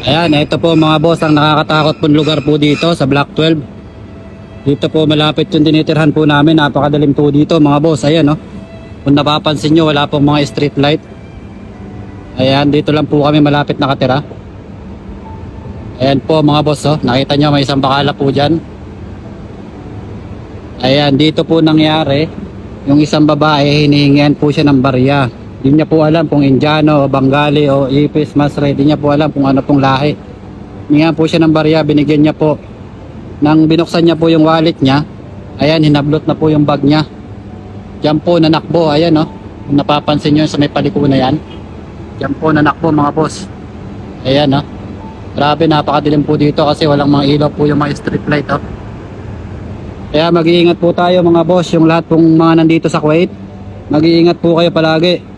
Ayan, ito po mga boss ang nakakatakot pong lugar po dito sa Block 12. Dito po malapit yung tinitirhan po namin. Napakadalim po dito mga boss. Ayan no. Kung napapansin nyo, wala pong mga street light. Ayan, dito lang po kami malapit nakatira. Ayan po mga boss, oh. nakita nyo may isang bakala po dyan. Ayan, dito po nangyari, yung isang babae, hinihingian po siya ng barya. Hindi niya po alam kung Indiano o Bengali o Ipis, Masre, hindi niya po alam kung ano pong lahi. Hinihingian po siya ng barya, binigyan niya po. Nang binuksan niya po yung wallet niya, ayan, hinablot na po yung bag niya. Diyan po nanakbo, ayan no. Kung napapansin nyo sa may paliko na yan. Diyan po nanakbo mga boss. Ayan no. Grabe, napakadilim po dito kasi walang mga ilaw po yung mga street light oh. Kaya mag-iingat po tayo mga boss, yung lahat pong mga nandito sa Kuwait. Mag-iingat po kayo palagi.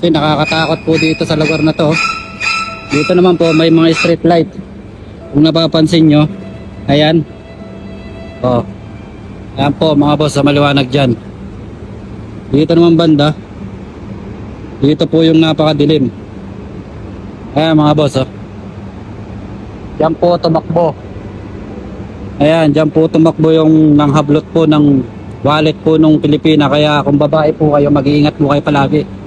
Kasi nakakatakot po dito sa lugar na to. Dito naman po may mga street light. Kung napapansin nyo, ayan. Oh. Ayan po mga boss sa maliwanag dyan. Dito naman banda. Dito po yung napakadilim. Ayan mga boss oh. Diyan po tumakbo. Ayan, diyan po tumakbo yung nanghablot po ng wallet po nung Pilipina. Kaya kung babae po kayo, mag-iingat po kayo palagi.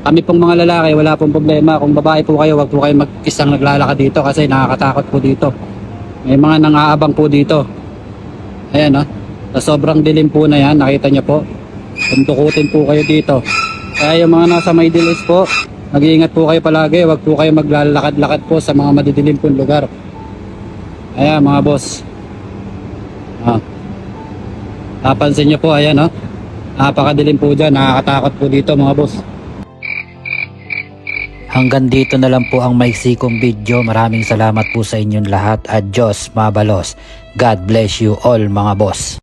Kami pong mga lalaki, wala pong problema. Kung babae po kayo, wag po kayo mag-isang naglalakad dito kasi nakakatakot po dito. May mga nang-aabang po dito. Ayan, oh. Sobrang dilim po na yan, nakita niyo po. Tuntukutin po kayo dito. Kaya yung mga nasa Middle East po, mag-iingat po kayo palagi. Wag po kayo maglalakad-lakad po sa mga madidilim pong lugar. Ayan, mga boss. Ah. Napansin niyo po, ayan, oh. Napakadilim po dyan. Nakakatakot po dito, mga boss. Hanggang dito na lang po ang maiksikong video. Maraming salamat po sa inyong lahat at Diyos mabalos. God bless you all mga boss.